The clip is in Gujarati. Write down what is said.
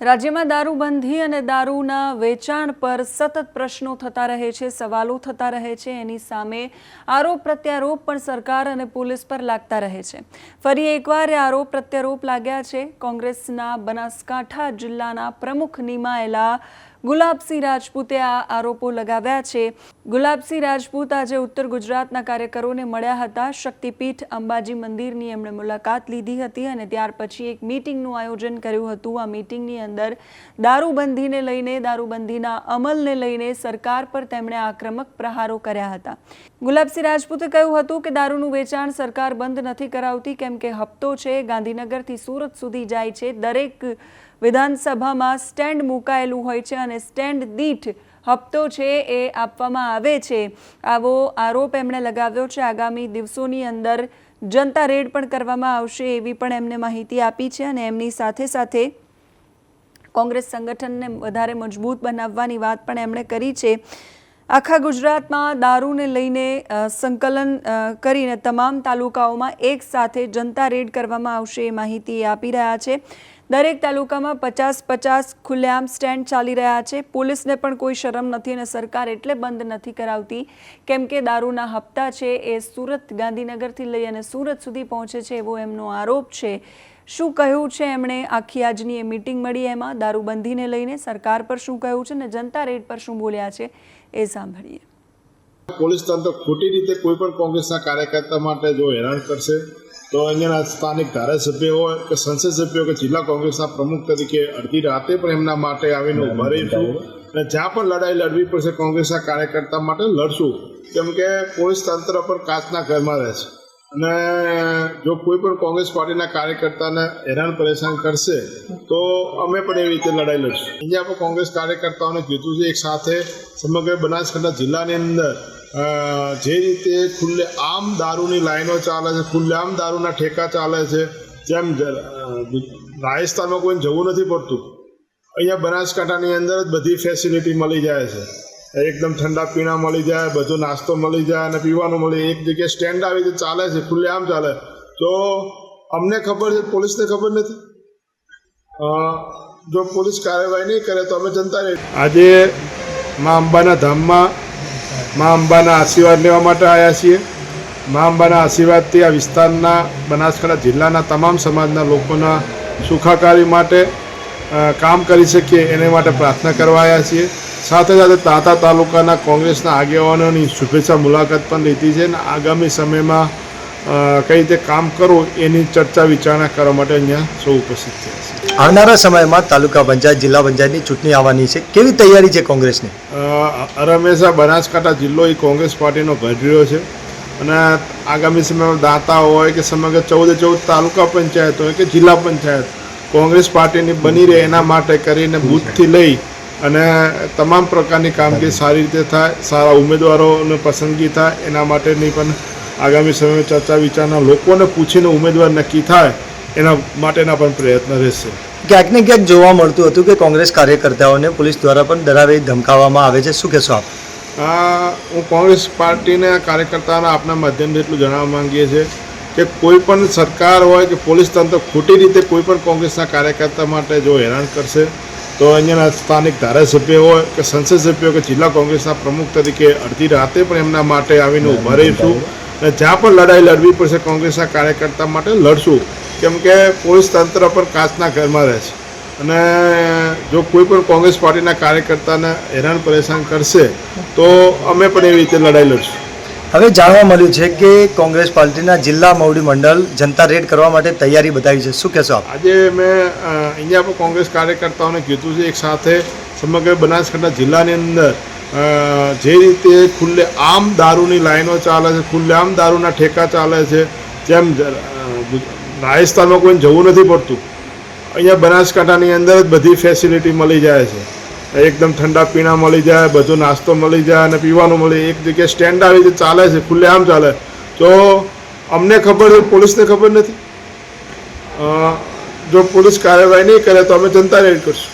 રાજ્યમાં દારૂબંધી અને દારૂના વેચાણ પર સતત પ્રશ્નો થતા રહે છે, સવાલો થતા રહે છે. એની સામે આરોપ પ્રત્યારોપ પણ સરકાર અને પોલીસ પર લાગતા રહે છે. ફરી એકવાર આરોપ પ્રત્યારોપ લાગ્યા છે. કોંગ્રેસના બનાસકાંઠા જિલ્લાના પ્રમુખ નિમાયેલા ગુલાબસિંહ રાજપૂતે આ આરોપો લગાવ્યા છે. ગુલાબસિંહ રાજપૂત આજે ઉત્તર ગુજરાતના કાર્યકરોને મળ્યા હતા. શક્તિપીઠ અંબાજી મંદિરની એમણે મુલાકાત લીધી હતી અને ત્યાર પછી એક મીટિંગનું આયોજન કર્યું હતું. આ મીટિંગની અંદર દારૂબંધીને લઈને, દારૂબંધીના અમલને લઈને સરકાર પર તેમણે આક્રમક પ્રહારો કર્યા હતા. ગુલાબસિંહ રાજપૂતે કહ્યું હતું કે દારૂનું વેચાણ સરકાર બંધ નથી કરાવતી, કેમ કે હપ્તો છે. ગાંધીનગરથી સુરત સુધી જાય છે દરેક વિધાનસભામાં સ્ટેન્ડ મુકાયેલું હોય છે અને સ્ટેન્ડ દીઠ હપ્તો છે એ આપવામાં આવે છે. આવો આરોપ એમણે લગાવ્યો છે. આગામી દિવસોની અંદર જનતા રેડ પણ કરવામાં આવશે એવી પણ એમને માહિતી આપી છે અને એમની સાથે સાથે કોંગ્રેસ સંગઠનને વધારે મજબૂત બનાવવાની વાત પણ એમણે કરી છે. આખા ગુજરાતમાં દારૂને લઈને સંકલન કરીને તમામ તાલુકાઓમાં એક સાથે જનતા રેડ કરવામાં આવશે એ માહિતી આપી રહ્યા છે. દરેક તાલુકામાં પચાસ પચાસ ખુલ્લેઆમ સ્ટેન્ડ ચાલી રહ્યા છે. પોલીસને પણ કોઈ શરમ નથી અને સરકાર એટલે બંધ નથી કરાવતી. કેમ કે દારૂના હપ્તા છે એ સુરત ગાંધીનગરથી લઈ અને સુરત સુધી પહોંચે છે એવો એમનો આરોપ છે. શું કહ્યું છે એમણે? આખી આજની એ મિટિંગ મળી એમાં દારૂબંધીને લઈને સરકાર પર શું કહ્યું છે અને જનતા રેડ પર શું બોલ્યા છે એ સાંભળીએ. પોલીસ તંત્ર ખોટી રીતે કોઈ પણ કોંગ્રેસના કાર્યકર્તા માટે જો હેરાન કરશે તો અહીંયાના સ્થાનિક ધારાસભ્ય હોય કે સંસદ સભ્યો કે જિલ્લા કોંગ્રેસના પ્રમુખ તરીકે અડધી રાતે પણ એમના માટે આવીને ઊભા રહીશું. અને જ્યાં પણ લડાઈ લડવી પડશે કોંગ્રેસના કાર્યકર્તા માટે લડશું. કેમ કે પોલીસ તંત્ર પર કાચના ઘરમાં રહે છે અને જો કોઈ પણ કોંગ્રેસ પાર્ટીના કાર્યકર્તાને હેરાન પરેશાન કરશે, તો અમે પણ એવી રીતે લડાઈ લડશું. અહીંયા પણ કોંગ્રેસ કાર્યકર્તાઓને કીધું છે, એક સાથે સમગ્ર બનાસકાંઠા જિલ્લાની અંદર જે રીતે ખુલ્લે આમ દારૂની લાઈનો ચાલે છે, ખુલ્લે આમ દારૂના ઠેકા ચાલે છે, જેમ રાજસ્થાનમાં કોઈને જવું નથી પડતું, અહીંયા બનાસકાંઠાની અંદર જ બધી ફેસિલિટી મળી જાય છે. એકદમ ઠંડા પીણા મળી જાય, બધો નાસ્તો મળી જાય અને પીવાનું મળી એક જગ્યાએ સ્ટેન્ડ આવી રીતે ચાલે છે, ખુલ્લે આમ ચાલે. તો અમને ખબર છે, પોલીસને ખબર નથી? જો પોલીસ કાર્યવાહી નહીં કરે તો અમે જનતા આજે મા અંબાના ધામમાં મા અંબાના આશીર્વાદ લેવા માટે આવ્યા છીએ. મા અંબાના આશીર્વાદથી આ વિસ્તારના બનાસકાંઠા જિલ્લાના તમામ સમાજના લોકોના સુખાકારી માટે કામ કરી શકીએ એને માટે પ્રાર્થના કરવા આવ્યા છીએ. સાથે સાથે તાતા તાલુકાના કોંગ્રેસના આગેવાનોની શુભેચ્છા મુલાકાત પણ લીધી છે અને આગામી સમયમાં કઈ રીતે કામ કરવું એની ચર્ચા વિચારણા કરવા માટે અહીંયા સૌ ઉપસ્થિત થયા છે. આવનારા સમયમાં તાલુકા પંચાયત જિલ્લા પંચાયતની ચૂંટણી આવવાની છે. કેવી તૈયારી છે કોંગ્રેસની? હંમેશા બનાસકાંઠા જિલ્લો એ કોંગ્રેસ પાર્ટીનો ગઢડ્યો છે અને આગામી સમયમાં દાતા હોય કે સમગ્ર ચૌદે ચૌદ તાલુકા પંચાયત હોય કે જિલ્લા પંચાયત કોંગ્રેસ પાર્ટીની બની રહે એના માટે કરીને બૂથથી લઈ અને તમામ પ્રકારની કામગીરી સારી રીતે થાય સારા ઉમેદવારોને પસંદગી થાય એના માટેની પણ આગામી સમયમાં ચર્ચા વિચારના લોકોને પૂછીને ઉમેદવાર નક્કી થાય એના માટેના પણ પ્રયત્ન રહેશે. ક્યાંક ને ક્યાંક જોવા મળતું હતું કે કોંગ્રેસ કાર્યકર્તાઓને પોલીસ દ્વારા પણ ડરાવી ધમકાવવામાં આવે છે. શું કહેશો આપ? હું કોંગ્રેસ પાર્ટીના કાર્યકર્તાઓના આપના માધ્યમથી એટલું જણાવવા માંગીએ છીએ કે કોઈ પણ સરકાર હોય કે પોલીસ તંત્ર ખોટી રીતે કોઈ પણ કોંગ્રેસના કાર્યકર્તા માટે જો હેરાન કરશે, તો અહીંયાના સ્થાનિક ધારાસભ્ય હોય કે સંસદ સભ્યો કે જિલ્લા કોંગ્રેસના પ્રમુખ તરીકે અડધી રાતે પણ એમના માટે આવીને ઊભા રહીશું અને જ્યાં પણ લડાઈ લડવી પડશે, કોંગ્રેસના કાર્યકર્તા માટે લડશું. કેમ કે પોલીસ તંત્ર પર કાચના ઘરમાં રહે છે. અને જો કોઈ પણ કોંગ્રેસ પાર્ટીના કાર્યકર્તાને હેરાન પરેશાન કરશે, તો અમે પણ એવી રીતે લડાઈ લડશું. હવે જાણવા મળ્યું છે કે કોંગ્રેસ પાર્ટીના જિલ્લા મોવડી મંડળ જનતા રેડ કરવા માટે તૈયારી બતાવી છે. શું કહેશો આજે મેં અહીંયા પણ કોંગ્રેસ કાર્યકર્તાઓને કીધું છે, એક સાથે સમગ્ર બનાસકાંઠા જિલ્લાની અંદર જે રીતે ખુલ્લે આમ દારૂની લાઈનો ચાલે છે, ખુલ્લે આમ દારૂના ઠેકા ચાલે છે, જેમ રાજસ્થાનમાં કોઈને જવું નથી પડતું, અહીંયા બનાસકાંઠાની અંદર જ બધી ફેસિલિટી મળી જાય છે. એકદમ ઠંડા પીણા મળી જાય, બધો નાસ્તો મળી જાય અને પીવાનું મળી એક જગ્યાએ સ્ટેન્ડ આવી રીતે ચાલે છે, ખુલ્લે આમ ચાલે. તો અમને ખબર છે પોલીસને ખબર નથી? જો પોલીસ કાર્યવાહી નહીં કરે તો અમે જનતા રેડ કરશું.